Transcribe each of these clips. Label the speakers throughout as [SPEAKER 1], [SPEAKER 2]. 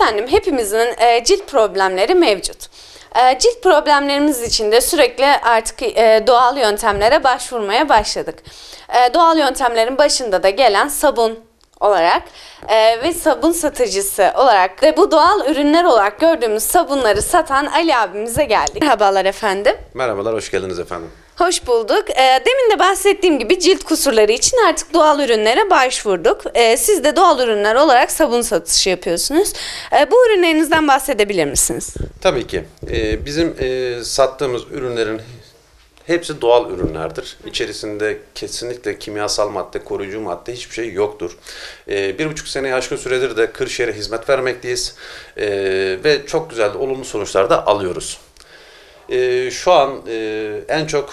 [SPEAKER 1] Efendim hepimizin e, cilt problemleri mevcut. E, cilt problemlerimiz için de sürekli artık e, doğal yöntemlere başvurmaya başladık. E, doğal yöntemlerin başında da gelen sabun olarak ve sabun satıcısı olarak ve bu doğal ürünler olarak gördüğümüz sabunları satan Ali abimize geldik. Merhabalar efendim.
[SPEAKER 2] Merhabalar, hoş geldiniz efendim.
[SPEAKER 1] Hoş bulduk. Ee, demin de bahsettiğim gibi cilt kusurları için artık doğal ürünlere başvurduk. Ee, siz de doğal ürünler olarak sabun satışı yapıyorsunuz. Ee, bu ürünlerinizden bahsedebilir misiniz?
[SPEAKER 2] Tabii ki. Bizim e, sattığımız ürünlerin hepsi doğal ürünlerdir. İçerisinde kesinlikle kimyasal madde, koruyucu madde hiçbir şey yoktur. Bir buçuk seneye aşkın süredir de Kırşehir'e hizmet vermekteyiz. Ve çok güzel, olumlu sonuçlar da alıyoruz. Ee, şu an e, en çok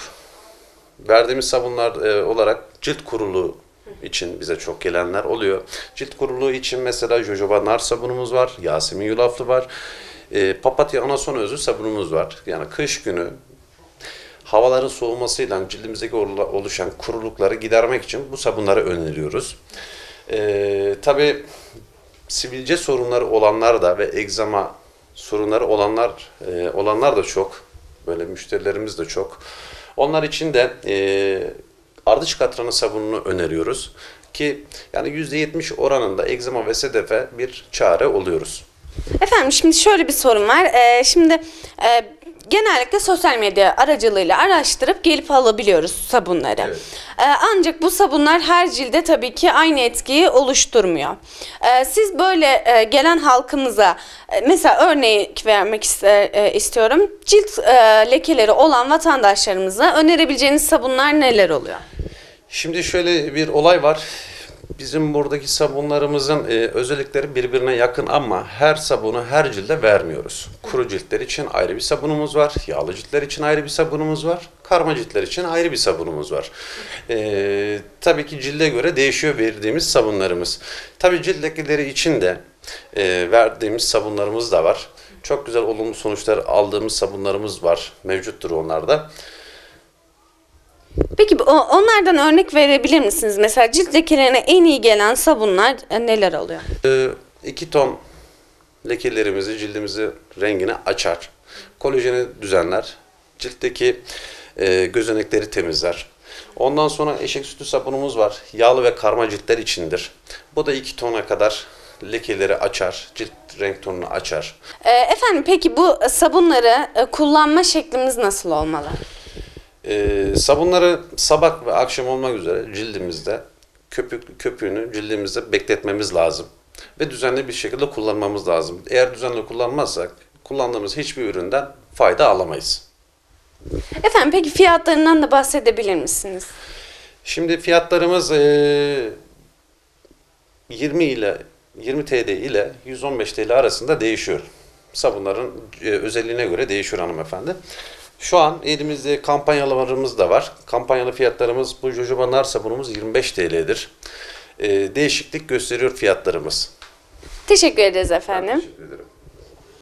[SPEAKER 2] verdiğimiz sabunlar e, olarak cilt kuruluğu için bize çok gelenler oluyor. Cilt kuruluğu için mesela jojoba nar sabunumuz var, Yasemin yulaflı var, e, papatya anason özü sabunumuz var. Yani kış günü havaların soğumasıyla cildimizdeki ol- oluşan kurulukları gidermek için bu sabunları öneriyoruz. E, Tabii sivilce sorunları olanlar da ve egzama sorunları olanlar e, olanlar da çok. Böyle müşterilerimiz de çok. Onlar için de e, ardıç katranı sabununu öneriyoruz ki yani %70 oranında egzama ve sedefe bir çare oluyoruz.
[SPEAKER 1] Efendim şimdi şöyle bir sorun var. Ee, şimdi e, genellikle sosyal medya aracılığıyla araştırıp gelip alabiliyoruz sabunları.
[SPEAKER 2] Evet.
[SPEAKER 1] Ee, ancak bu sabunlar her cilde tabii ki aynı etkiyi oluşturmuyor. Ee, siz böyle e, gelen halkımıza e, mesela örnek vermek iste- e, istiyorum. Cilt e, lekeleri olan vatandaşlarımıza önerebileceğiniz sabunlar neler oluyor?
[SPEAKER 2] Şimdi şöyle bir olay var. Bizim buradaki sabunlarımızın e, özellikleri birbirine yakın ama her sabunu her cilde vermiyoruz. Kuru ciltler için ayrı bir sabunumuz var, yağlı ciltler için ayrı bir sabunumuz var, karma ciltler için ayrı bir sabunumuz var. E, tabii ki cilde göre değişiyor verdiğimiz sabunlarımız. Tabii cilt lekeleri için de e, verdiğimiz sabunlarımız da var. Çok güzel olumlu sonuçlar aldığımız sabunlarımız var, mevcuttur onlarda.
[SPEAKER 1] Peki onlardan örnek verebilir misiniz? Mesela cilt lekelerine en iyi gelen sabunlar e, neler oluyor?
[SPEAKER 2] Ee, iki ton lekelerimizi, cildimizi rengini açar. Kolajeni düzenler. Ciltteki e, gözenekleri temizler. Ondan sonra eşek sütü sabunumuz var. Yağlı ve karma ciltler içindir. Bu da iki tona kadar lekeleri açar. Cilt renk tonunu açar.
[SPEAKER 1] Ee, efendim peki bu sabunları e, kullanma şeklimiz nasıl olmalı?
[SPEAKER 2] Ee, sabunları sabah ve akşam olmak üzere cildimizde köpük köpüğünü cildimizde bekletmemiz lazım ve düzenli bir şekilde kullanmamız lazım. Eğer düzenli kullanmazsak kullandığımız hiçbir üründen fayda alamayız.
[SPEAKER 1] Efendim peki fiyatlarından da bahsedebilir misiniz?
[SPEAKER 2] Şimdi fiyatlarımız eee, 20 ile 20 TL ile 115 TL arasında değişiyor. Sabunların e, özelliğine göre değişiyor hanımefendi. Şu an elimizde kampanyalarımız da var. Kampanyalı fiyatlarımız bu jojoba nar sabunumuz 25 TL'dir. Eee, değişiklik gösteriyor fiyatlarımız.
[SPEAKER 1] Teşekkür ederiz efendim.
[SPEAKER 2] Teşekkür ederim.